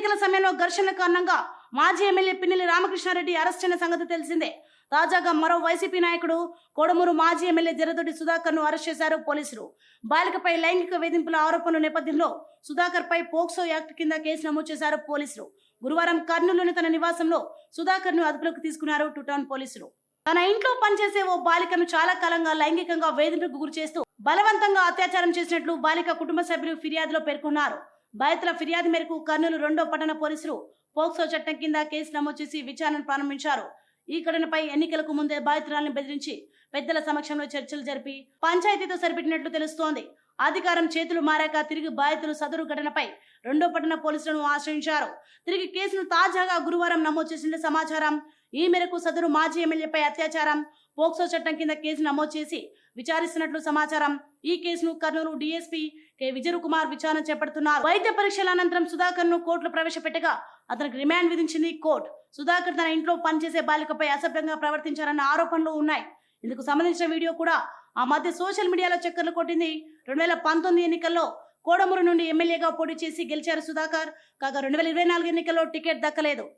ఎన్నికల సమయంలో ఘర్షణ కారణంగా మాజీ ఎమ్మెల్యే పిన్నెల్లి రామకృష్ణారెడ్డి అరెస్ట్ అయిన సంగతి తెలిసిందే. తాజాగా మరో వైసీపీ నాయకుడు కోడమూరు మాజీ ఎమ్మెల్యే జరదొడ్డి సుధాకర్ను అరెస్ట్ చేశారు పోలీసులు. బాలికపై లైంగిక వేధింపుల ఆరోపణల నేపథ్యంలో సుధాకర్ పై పోక్సో యాక్ట్ కింద కేసు నమోదు చేశారు పోలీసులు. గురువారం కర్నూలులోని తన నివాసంలో సుధాకర్ను అదుపులోకి తీసుకున్నారు టూటౌన్ పోలీసులు. తన ఇంట్లో పనిచేసే ఓ బాలికను చాలా కాలంగా లైంగికంగా వేధింపులకు గురి చేస్తూ బలవంతంగా అత్యాచారం చేసినట్లు బాలిక కుటుంబ సభ్యులు ఫిర్యాదులో పేర్కొన్నారు. బాధితుల ఫిర్యాదు మేరకు కర్నూలు రెండో పట్టణ పోలీసులు పోక్సో చట్టం కింద కేసు నమోదు చేసి విచారణ ప్రారంభించారు. ఈ ఘటనపై ఎన్నికలకు ముందే బాధితురాలను బెదిరించి పెద్దల సమక్షంలో చర్చలు జరిపి పంచాయతీతో సరిపెట్టినట్లు తెలుస్తోంది. అధికారం చేతులు మారాక తిరిగి బాధితులు సదరు ఘటనపై రెండో పట్టణ పోలీసులను ఆశ్రయించారు. తిరిగి కేసును తాజాగా గురువారం నమోదు చేసిన సమాచారం. ఈ మేరకు సదరు మాజీ ఎమ్మెల్యేపై అత్యాచారం. పోక్సో చట్టం కింద కేసు నమోదు చేసి విచారిస్తున్నట్లు సమాచారం. ఈ కేసును కర్నూలు డీఎస్పీ కె. విజయ్ కుమార్ విచారణ చేపడుతున్నారు. వైద్య పరీక్షల అనంతరం సుధాకర్ను కోర్టులో ప్రవేశపెట్టగా అతనికి రిమాండ్ విధించింది కోర్టు. సుధాకర్ తన ఇంట్లో పనిచేసే బాలికపై అసభ్యంగా ప్రవర్తించారన్న ఆరోపణలు ఉన్నాయి. ఇందుకు సంబంధించిన వీడియో కూడా ఆ మధ్య సోషల్ మీడియాలో చక్కర్లు కొట్టింది. రెండు వేల పంతొమ్మిది ఎన్నికల్లో కోడమూరు నుండి ఎమ్మెల్యేగా పోటీ చేసి గెలిచారు సుధాకర్. కాగా రెండు వేల ఇరవై నాలుగు ఎన్నికల్లో టికెట్ దక్కలేదు.